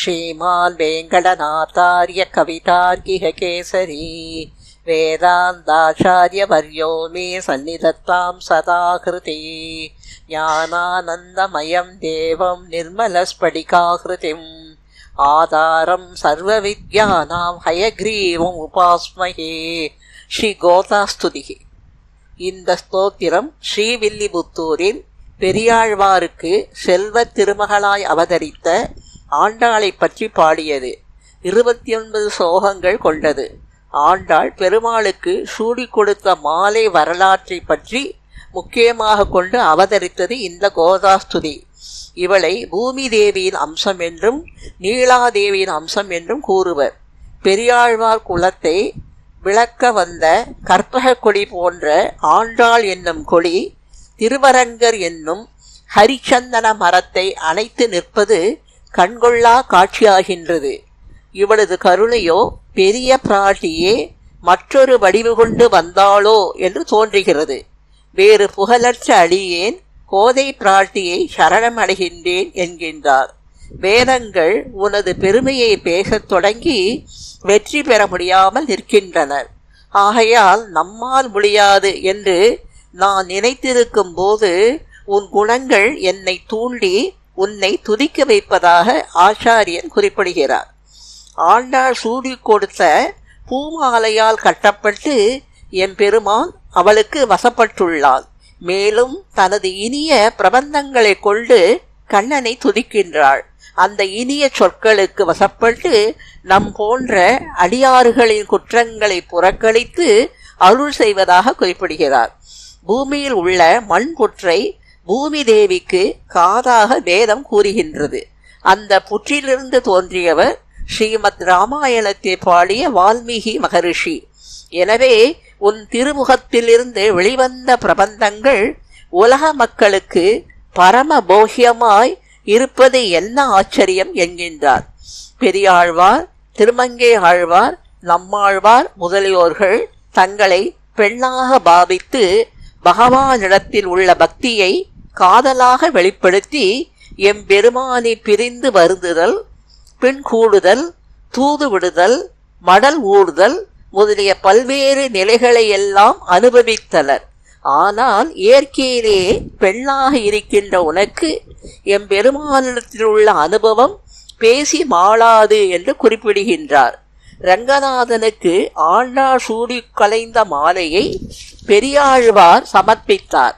श्रीमान् वेङ्कटनाथार्य कवितार्किह केसरी वेदान्ताचार्यवर्यो मे सन्निधत्तां सदा कृते ज्ञानानन्दमयं देवं निर्मलस्फटिकाकृतिम् आधारं सर्वविद्यानां हयग्रीवम् उपास्महे ஸ்ரீகோதாஸ்துதிகி இந்த ஸ்தோத்திரம் ஸ்ரீவில்லிபுத்தூரில் பெரியாழ்வாருக்கு செல்வ திருமகளாய் அவதரித்த ஆண்டாளை பற்றி பாடியது. இருபத்தி ஒன்பது சோகங்கள் கொண்டது. ஆண்டாள் பெருமாளுக்கு சூடி கொடுத்த மாலை வரலாற்றை பற்றி முக்கியமாக கொண்டு அவதரித்தது இந்த கோதாஸ்துதி. இவளை பூமி தேவியின் அம்சம் என்றும் நீலாதேவியின் அம்சம் என்றும் கூறுவர். பெரியாழ்வார் குலத்தை விளக்க வந்த கற்பக கொடி போன்ற ஆண்டாள் என்னும் கொடி திருவரங்கர் என்னும் ஹரிச்சந்தன மரத்தை அணைத்து நிற்பது கண்கொள்ளா காட்சியாகின்றது. இவளது கருணையோ பெரிய பிராட்டியே மற்றொரு வடிவு கொண்டு வந்தாளோ என்று தோன்றுகிறது. வேறு புகழற்ற அடியேன் கோதை பிராட்டியை சரணம் அடைகின்றேன் என்கின்றார். வேதங்கள் உனது பெருமையை பேசத் தொடங்கி வெற்றி பெற முடியாமல் நிற்கின்றனர் ஆகையால் நம்மால் முடியாது என்று நான் நினைத்திருக்கும் போது உன் குணங்கள் என்னை தூண்டி உன்னை துதிக்க வைப்பதாக ஆச்சாரியன் குறிப்பிடுகிறார். ஆண்டாள் சூடி கொடுத்த பூமாலையால் கட்டப்பட்டு என் பெருமான் அவளுக்கு வசப்பட்டுள்ளாள் மேலும் தனது இனிய பிரபந்தங்களை கொண்டு கண்ணனை துதிக்கின்றாள். அந்த இனிய சொற்களுக்கு வசப்பட்டு நம் போன்ற அடியாறுகளின் குற்றங்களை புறக்கணித்து அருள் செய்வதாக குறிப்பிடுகிறார். பூமியில் உள்ள மண் புற்றை பூமி தேவிக்கு காதாக வேதம் கூறுகின்றது. அந்த புற்றிலிருந்து தோன்றியவர் ஸ்ரீமத் ராமாயணத்தை பாடிய வால்மீகி மகரிஷி. எனவே உன் திருமுகத்திலிருந்து வெளிவந்த பிரபந்தங்கள் உலக மக்களுக்கு பரம போகியமாய் இருப்பது என்ன ஆச்சரியம் என்கின்றார். பெரியாழ்வார் திருமங்கை ஆழ்வார் நம்மாழ்வார் முதலியோர்கள் தங்களை பெண்ணாக பாவித்து பகவானிடத்தில் உள்ள பக்தியை காதலாக வெளிப்படுத்தி எம்பெருமானை பிரிந்து வருந்துதல் பின் கூடுதல் தூது விடுதல் மடல் ஊடுதல் முதலிய பல்வேறு நிலைகளை எல்லாம் அனுபவித்தனர். ஆனால் இயற்கையிலே பெண்ணாக இருக்கின்ற உனக்கு எம்பெருமானிடத்தில் உள்ள அனுபவம் பேசி மாளாது என்று குறிப்பிடுகின்றார். ரங்கநாதனுக்கு ஆண்டா சூடி கலைந்த மாலையை பெரியாழ்வார் சமர்ப்பித்தார்.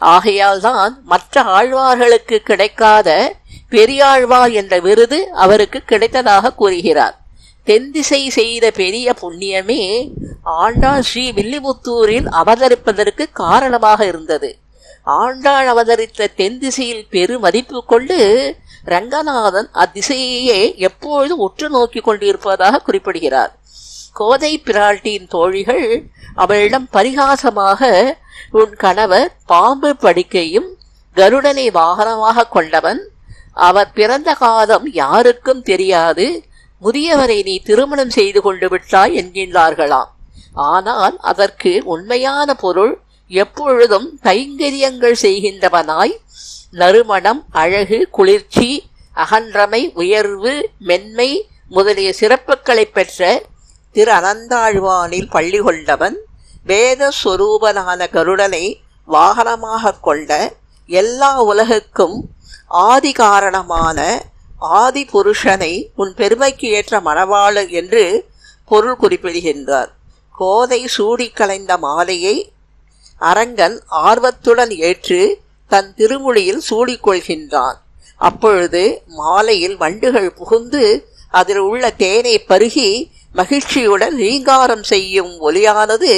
ஆகையால்தான் மற்ற ஆழ்வார்களுக்கு கிடைக்காத பெரியாழ்வார் என்ற விருது அவருக்கு கிடைத்ததாக கூறுகிறார். தென்திசை செய்த பெரிய புண்ணியமே ஆண்டாள் ஸ்ரீ வில்லிபுத்தூரில் அவதரிப்பதற்கு காரணமாக இருந்தது. ஆண்டாள் அவதரித்த தென் திசையில் பெருமதிப்பு கொண்டு ரங்கநாதன் அத்திசையையே எப்பொழுது உற்று நோக்கி கொண்டிருப்பதாக குறிப்பிடுகிறார். கோதை பிராட்டியின் தோழிகள் அவளிடம் பரிகாசமாக உன் கணவர் பாம்பு படிக்கையும் கருடனை வாகனமாக கொண்டவன். அவர் பிறந்த காலம் யாருக்கும் தெரியாது. முதியவரை நீ திருமணம் செய்து கொண்டு விட்டாய் என்கின்றார்களாம். ஆனால் அதற்கு உண்மையான பொருள் எப்பொழுதும் கைங்கரியங்கள் செய்கின்றவனாய் நறுமணம் அழகு குளிர்ச்சி அகன்றமை உயர்வு மென்மை முதலிய சிறப்புகளை பெற்ற திரு அனந்தாழ்வானில் பள்ளி கொண்டவன். வேத சொரூபனான கருடனை வாகனமாக கொண்ட எல்லா உலகுக்கும் ஆதி காரணமான ஆதி புருஷனை உன் பெருமைக்கு ஏற்ற மணவாளு என்று பொருள் குறிப்பிடுகின்றார். கோதை சூடி கலைந்த மாலையை அரங்கன் ஆர்வத்துடன் ஏற்று தன் திருமொழியில் சூடிக்கொள்கின்றான் அப்பொழுது மாலையில் வண்டுகள் புகுந்து அதில் உள்ள தேனை பருகி மகிழ்ச்சியுடன் ரீங்காரம் செய்யும் ஒலியானது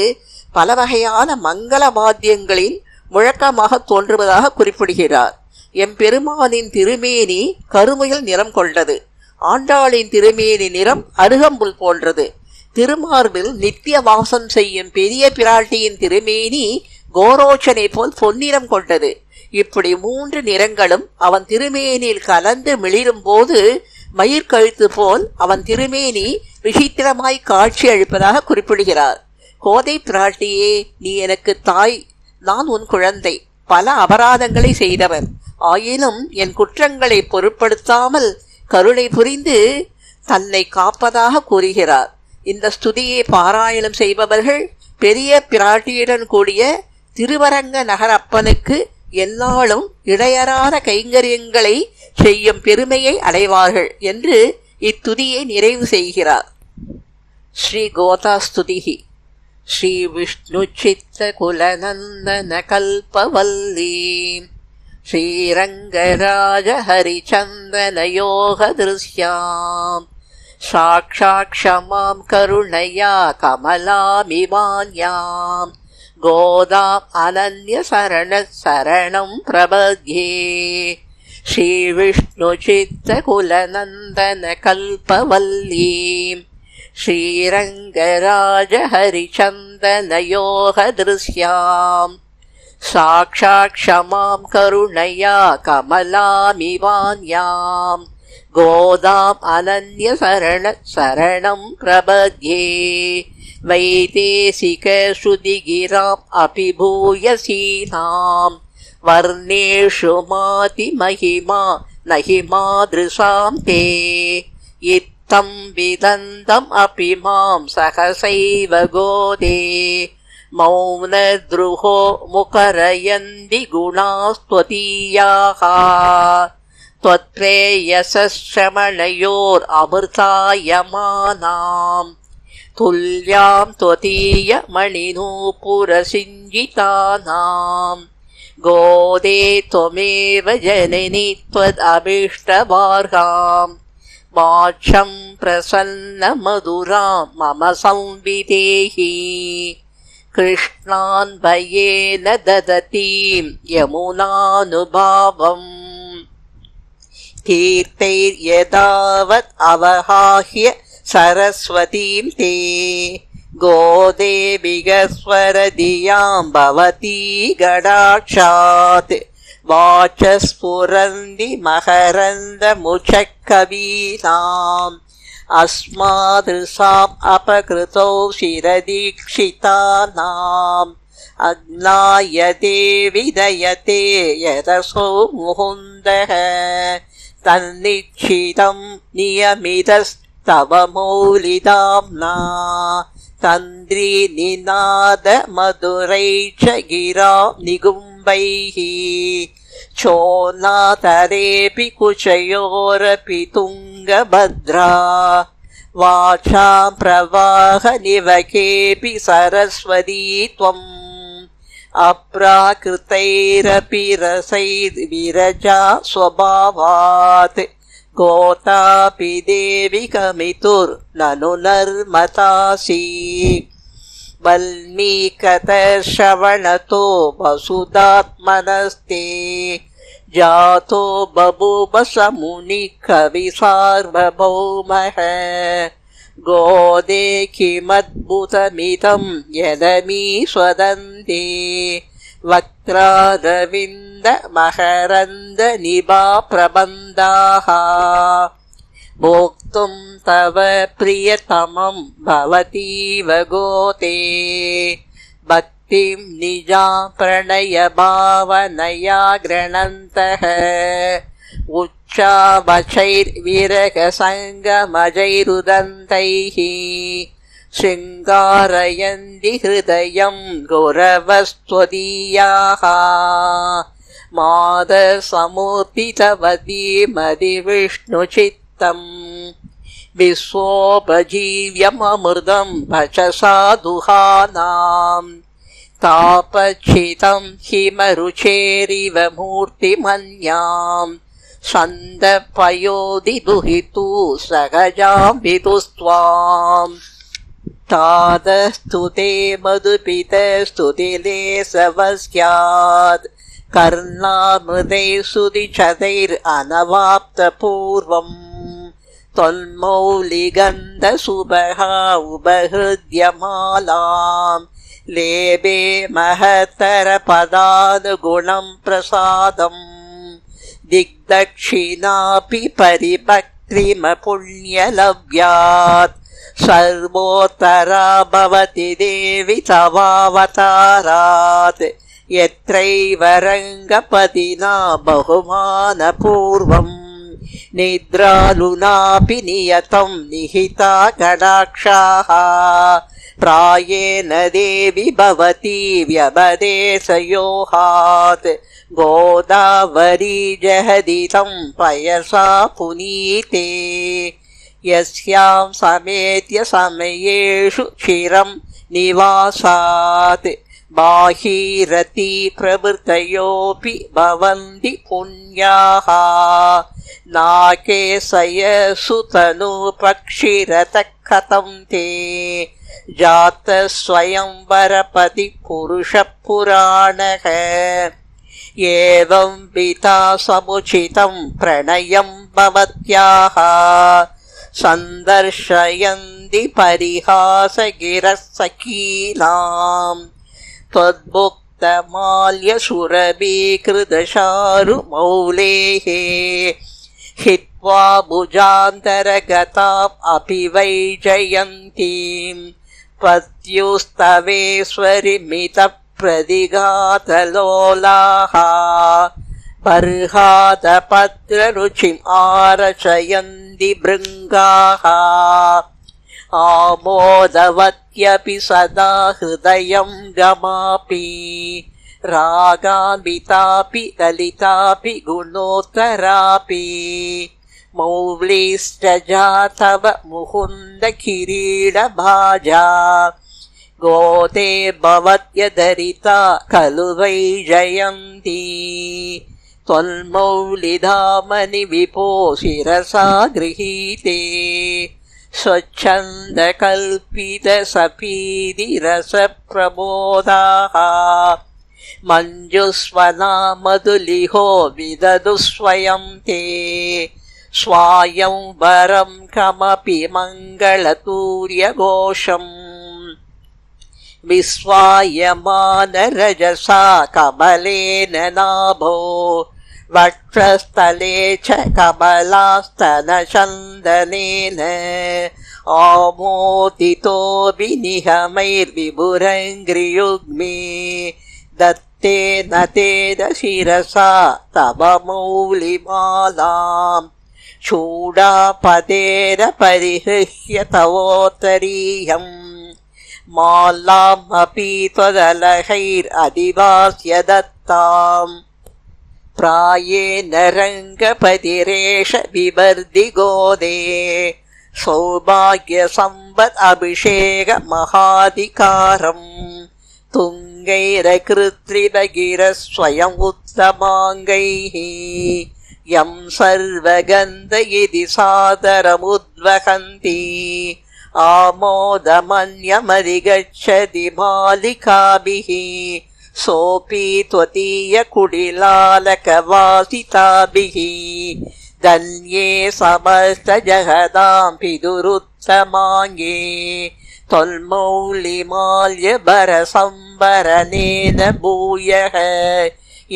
பல வகையான மங்கள வாத்தியங்களில் முழக்கமாக தோன்றுவதாக குறிப்பிடுகிறார். எம்பெருமானின் திருமேனி கருமையில் நிறம் கொண்டது. ஆண்டாளின் திருமேனி நிறம் அருகம்புல் போன்றது. திருமார்பில் நித்திய வாசம் செய்யும் பெரிய பிராட்டியின் திருமேனி கோரோச்சனை போல் பொன்னிறம் கொண்டது. இப்படி மூன்று நிறங்களும் அவன் திருமேனியில் கலந்து மிளிரும் போது மயிர்கழுத்து போல் அவன் திருமேனி விசித்திரமாய் காட்சி அளிப்பதாக குறிப்பிடுகிறார். கோதை பிராட்டியே நீ எனக்கு தாய். நான் உன் குழந்தை. பல அபராதங்களை செய்தவன். ஆயினும் என் குற்றங்களை பொருட்படுத்தாமல் கருணை புரிந்து தன்னை காப்பதாக கூறுகிறார். இந்த ஸ்துதியை பாராயணம் செய்பவர்கள் பெரிய பிராட்டியுடன் கூடிய திருவரங்க நகரப்பனுக்கு எல்லாளும் இடையறாத கைங்கரியங்களை செய்யும் பெருமையை அடைவார்கள் என்று இத்துதியை நிறைவு செய்கிறார். ஸ்ரீ கோதா ஸ்துதிகி श्रीविष्णुचित्तकुलनन्दनकल्पवल्लीम् श्रीरङ्गराजहरिचन्दनयोः दृश्याम् साक्षाक्षमाम् करुणया कमलामिमान्याम् गोदाम् अनन्यशरणः शरणम् प्रबध्ये। श्रीविष्णुचित्तकुलनन्दनकल्पवल्लीम् श्रीरङ्गराज हरिचन्दनयोगदृश्याम् साक्षात् क्षमां करुणया कमलामिवान्याम् गोदाम् अनन्यशरण शरणं प्रबध्ये वैदेशिकश्रुतिगिराम् अपि भूयसीनाम् वर्णेषु मातिमहिमा न हि मादृशां ते इत्थं विदन्तम् अपि मां सहसैव गोदे मौनद्रुहो मुखरयन्ति गुणास्त्वतीयाः त्वत्प्रेयसश्रमणयोरमृतायमानाम् तुल्यां त्वतीयमणिनूपुरसिञ्जितानाम् गोदे त्वमेव जननि त्वदभीष्टवार्हाम् वाक्षं प्रसन्नमधुरां मम संविदेहि कृष्णान्वयेन ददतीं यमुनानुभावम्। तीर्थैर्यदावत् अवहाह्य सरस्वतीं ते। गोदे भवती गडाक्षात् वाचस्फुरन्ति मकरन्दमुचकवीनाम् अस्मादृशाम् अपकृतौ शिरदीक्षितानाम् अग्नायते विदयते यदसौ मुहुन्दः तन्निक्षितम् नियमितस्तव मौलिदाम्ना तन्द्री निनादमधुरैष गिरा निगुम्बैः चोनातरेऽपि कुचयोरपि तुङ्गभद्रा वाचां प्रवाहनिवकेऽपि सरस्वती त्वम् अप्राकृतैरपि रसैर्विरजा स्वभावात् गोतापि देवि कमितुर्ननु नर्मतासि वल्मीकतश्रवणतो वसुदात्मनस्ते जातो बबुबसमुनिकविसार्वभौमः। गोदे किमद्भुतमिदं यदमी स्वदन्ते वक्त्रविन्दमहरन्दनिभाप्रबन्धाः भोक्तुं तव प्रियतमं भवतीव गोते भक्तिं निजा प्रणयभावनया गृणन्तः उच्चावचैर्विरहसङ्गमजैरुदन्तैः शृङ्गारयन्ति हृदयं गुरवस्त्वदीयाः मादसमुत्थितवतीमदिविष्णुचित्तम् विश्वोपजीव्यममृतं भचसा दुहानाम् तापच्छितं हिमरुचेरिव मूर्तिमन्याम् सन्दपयोदिदुहितु सहजां विदुस्त्वाम् तादस्तुते मधुपितस्तुतिलेसवस्यात् कर्णामृदैः सुदिचदैरनवाप्तपूर्वम् त्वन्मौलिगन्धसुभहा उपहृद्यमालाम् लेबे महतरपदानुगुणम् प्रसादम् दिग्दक्षिणापि परिभक्तिमपुण्यलव्यात् सर्वोत्तरा भवति देवि तवावतारात् यत्रैव रङ्गपतिना बहुमानपूर्वम् निद्रालुनापि नियतं निहिता कडाक्षाः प्रायेण देवि भवती व्यवदेशयोहात्। गोदावरी जहदितं पयसा पुनीते। यस्यां समेत्य समयेषु चिरं निवासात् बाहीरती प्रभृतयोऽपि भवन्ति पुण्याः नाकेशय सुतनुपक्षिरतः कथं ते जातस्वयंवरपति पुरुषः पुराणः एवं पिता समुचितं प्रणयं भवत्याः सन्दर्शयन्ति परिहासगिरः सखीनाम् त्वद्भुक्तमाल्यसुरभीकृतशारुमौलेः हित्वा भुजान्तरगताम् अपि वै जयन्तीम् पत्युस्तवेश्वरिमितप्रदिघातलोलाः बर्हादपत्ररुचिम् आरचयन्ति भृङ्गाः आमोदवत्यपि सदा हृदयं गमापि रागान्वितापि ललितापि गुणोत्तरापि। मौलीश्च जातव मुकुन्दकिरीडभाजा गोते भवत्यधरिता खलु वै जयन्ती। त्वन्मौलिधामनि विपो शिरसा गृहीते स्वच्छन्दकल्पितसपीदिरसप्रबोधाः मञ्जुस्वना मधुलिहो विदधु स्वयं ते। स्वायं वरं कमपि मङ्गलतूर्यघोषम्। विस्वायमानरजसा कमलेन नाभो वक्षस्थले च कमलास्तनचन्दनेन आमोदितोऽपि निहमैर्विभुरङ्घ्रियुग्मे दत्तेन तेन शिरसा तव मौलिमालाम्। चूडापदेन परिहृह्य तवोत्तरीयम्। मालामपि त्वदलहैरधिवास्य दत्ताम् प्रायेण रङ्गपतिरेष बिभर्दि गोदे सौभाग्यसम्पत् अभिषेकमहाधिकारम् तुङ्गैरकृत्रितगिरः स्वयम् उत्तमाङ्गैः यं सर्वगन्ध इति सादरमुद्वहन्ति आमोदमन्यमधिगच्छति मालिकाभिः सोऽपि त्वदीयकुडिलालकवासिताभिः धन्ये समस्त पिदुरुत्तमाङ्गे त्वल्मौलिमाल्यभरसंवरनेन भूयः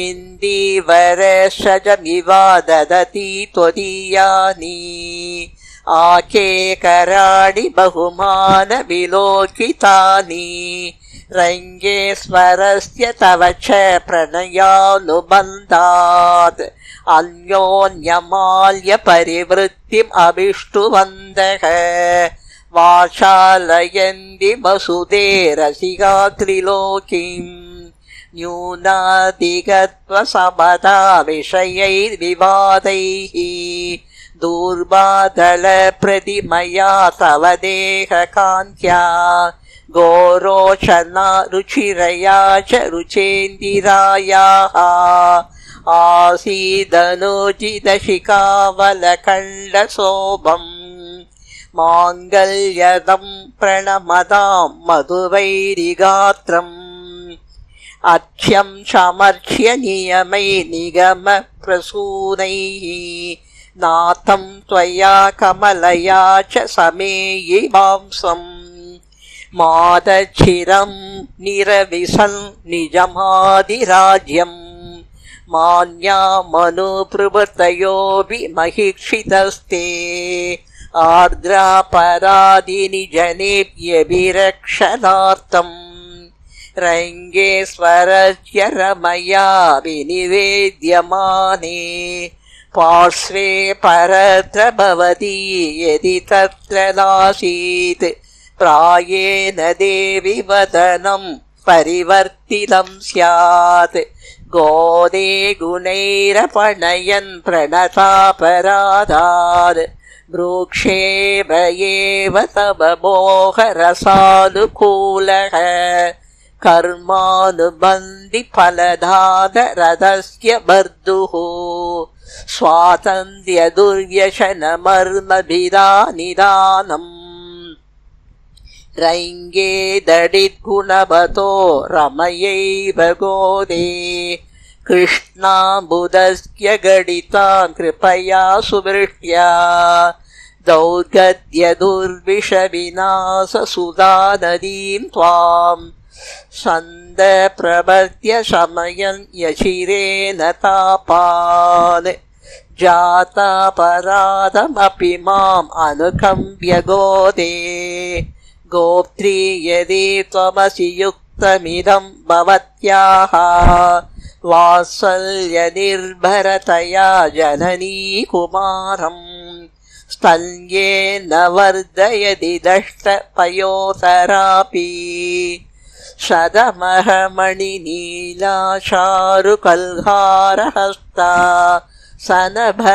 इन्दीवरषजमिवा ददति त्वदीयानि। आकेकराणि बहुमानविलोकितानि रङ्गेश्वरस्य तव च प्रणयानुबन्धात् अन्योन्यमाल्यपरिवृत्तिम् अभिष्टुवन्तः वाचालयन्ति वसुदे रसिका त्रिलोकीम् न्यूनादिगत्वसमदा विषयैर्विवादैः दूर्बादलप्रतिमया तव देहकान्त्या गोरोचना रुचिरया च रुचेन्दिरायाः आसीदनुचिदशिकावलकण्डशोभम् माङ्गल्यदम् प्रणमदाम् मधुवैरिगात्रम् अच्छम् समर्च्य नियमै निगमप्रसूनैः नाथं त्वया कमलया च समेयि मांसम्। मादच्छिरम् निरविशन् निजमादिराज्यम्। मान्या मनुप्रभृतयोऽपि महिक्षितस्ते आर्द्रापरादिनिजनेभ्यभिरक्षणार्थम् रङ्गे स्वरस्य रमया विनिवेद्यमाने। पार्श्वे परत्र भवति यदि तत्र नासीत् प्रायेण देवि वदनम् परिवर्तितम् स्यात् गोदे गुणैरपणयन् प्रणतापराधात् भ्रूक्षेप एव तव मोहरसानुकूलः कर्मानुबन्धिफलधातरथस्य बर्दुः स्वातन्त्र्यदुर्व्यसनमर्मभिदानिदानम् रैङ्गे दडिद्गुणवतो रमयैव गोदे कृष्णाम्बुदस्य गडिताम् कृपया सुवृष्ट्या दौर्गद्यदुर्विषविनाशसुधा नदीम् त्वाम् सन्दप्रपद्य शमयन् यशिरेण तापान्। जातापराधमपि माम् अनुकम्प्य गोदे। गोप्त्री यदि त्वमसि युक्तमिदम् भवत्याः वात्सल्यनिर्भरतया जननी कुमारम्। स्तन्येन वर्धयति दष्टपयोतरापि शदमहमणिनीला शारुकल्हारहस्ता सनभरनमिताङ्गी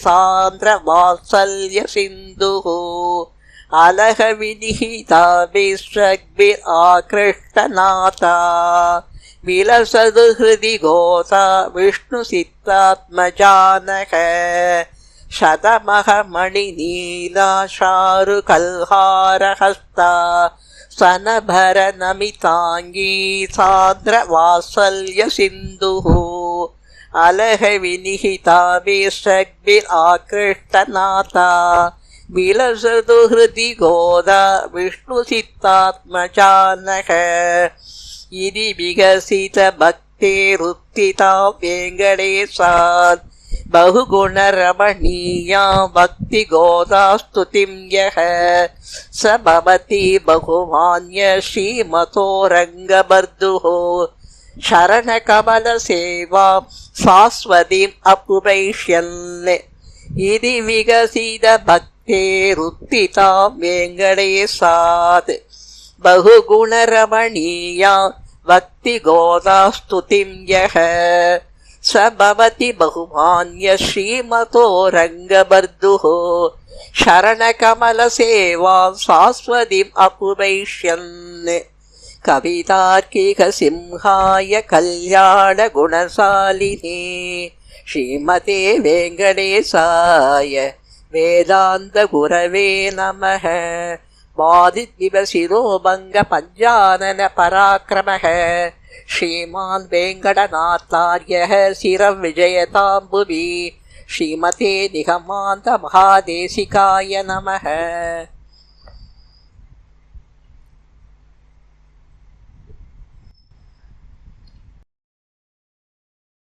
सान्द्रवात्सल्यसिन्धुः अलहविनिहिता अलघविनिहिता विलसदु हृदि गोता विष्णुसित्तात्मजानदमहमणिनीलाशारुकल्हारहस्ता सनभरनमिताङ्गी सान्द्रवात्सल्यसिन्धुः। अलहविनिहिताभिस्रग्भिराकृष्टनाथा विलसतु हृदि गोदा विष्णुसित्तात्मजानः इति विकसितभक्तेरुत्थिता वेङ्कटेशात्। बहुगुणरमणीया भक्तिगोदास्तुतिं यः स भवति बहुमान्य श्रीमतो रङ्गबर्धुः शरणकमलसेवा शाश्वतीम् अपुपैष्यन् इति विकसितभक्तेरुत्थिता वेङ्कटेशात् बहुगुणरमणीया भक्तिगोदास्तुतिं यः स भवति बहुमान्य श्रीमतो रङ्गबर्धुः शरणकमलसेवा शाश्वतीम् अपुपैष्यन् कवितार्किकसिंहाय कल्याणगुणशालिने। श्रीमते वेङ्कटेशाय वेदान्तगुरवे नमः। बाधिद्विवशिरो भङ्गपञ्जाननपराक्रमः श्रीमान् वेङ्कटनाथार्यः शिरविजयताम्बुवि श्रीमते निगमान्तमहादेशिकाय नमः